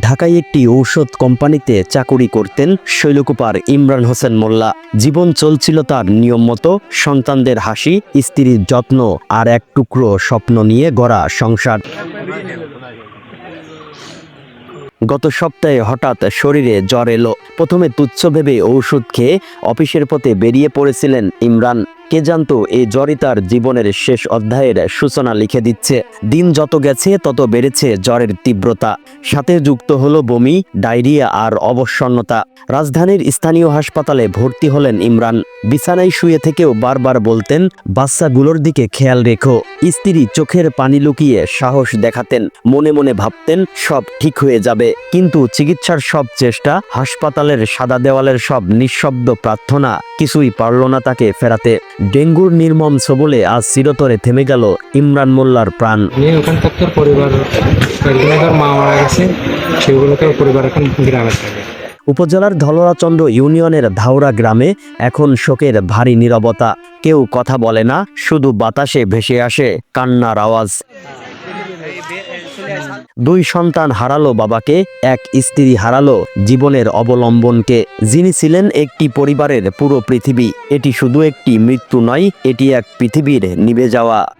ঢাকায় একটি ঔষধ কোম্পানিতে চাকুরি করতেন শৈলকুপার ইমরান হোসেন মোল্লা। জীবন চলছিল তার নিয়ম মতো, সন্তানদের হাসি, স্ত্রীর যত্ন আর এক টুকরো স্বপ্ন নিয়ে গড়া সংসার। গত সপ্তাহে হঠাৎ শরীরে জ্বর এলো। প্রথমে তুচ্ছ ভেবে ঔষধ খেয়ে অফিসের পথে বেরিয়ে পড়েছিলেন ইমরান। কে জানতো এই জ্বরই তার জীবনের শেষ অধ্যায়ের সূচনা লিখে দিচ্ছে। দিন যত গেছে, তত বেড়েছে জ্বরের তীব্রতা। সাথে যুক্ত হলো বমি, ডায়রিয়া আর অবসন্নতা। রাজধানীর স্থানীয় হাসপাতালে ভর্তি হলেন ইমরান। বিছানায় শুয়ে থেকেও বারবার বলতেন, বাচ্চাগুলোর দিকে খেয়াল রেখো। স্ত্রী চোখের পানি লুকিয়ে সাহস দেখাতেন, মনে মনে ভাবতেন, সব ঠিক হয়ে যাবে। কিন্তু চিকিৎসার সব চেষ্টা, হাসপাতালের সাদা দেওয়ালের সব নিঃশব্দ প্রার্থনা, কিছুই পারল না তাকে ফেরাতে। ডেঙ্গুর নির্মম সবলে আজ চিরতরে থেমে গেল ইমরান মোল্লার প্রাণ। ওখানকার পরিবার মা মারা গেছে সেগুলোকে পরিবার এখন গ্রামে থাকে। উপজেলার ধলরাচন্দ্র ইউনিয়নের ধাওরা গ্রামে এখন শোকের ভারী নিরবতা। কেউ কথা বলে না শুধু বাতাসে ভেসে আসে কান্নার আওয়াজ। দুই সন্তান হারালো বাবাকে, এক স্ত্রী হারালো। জীবনের অবলম্বনকে, যিনি ছিলেন একটি পরিবারের পুরো পৃথিবী, এটি শুধু একটি মৃত্যু নয়, এটি এক পৃথিবীর নিভে যাওয়া।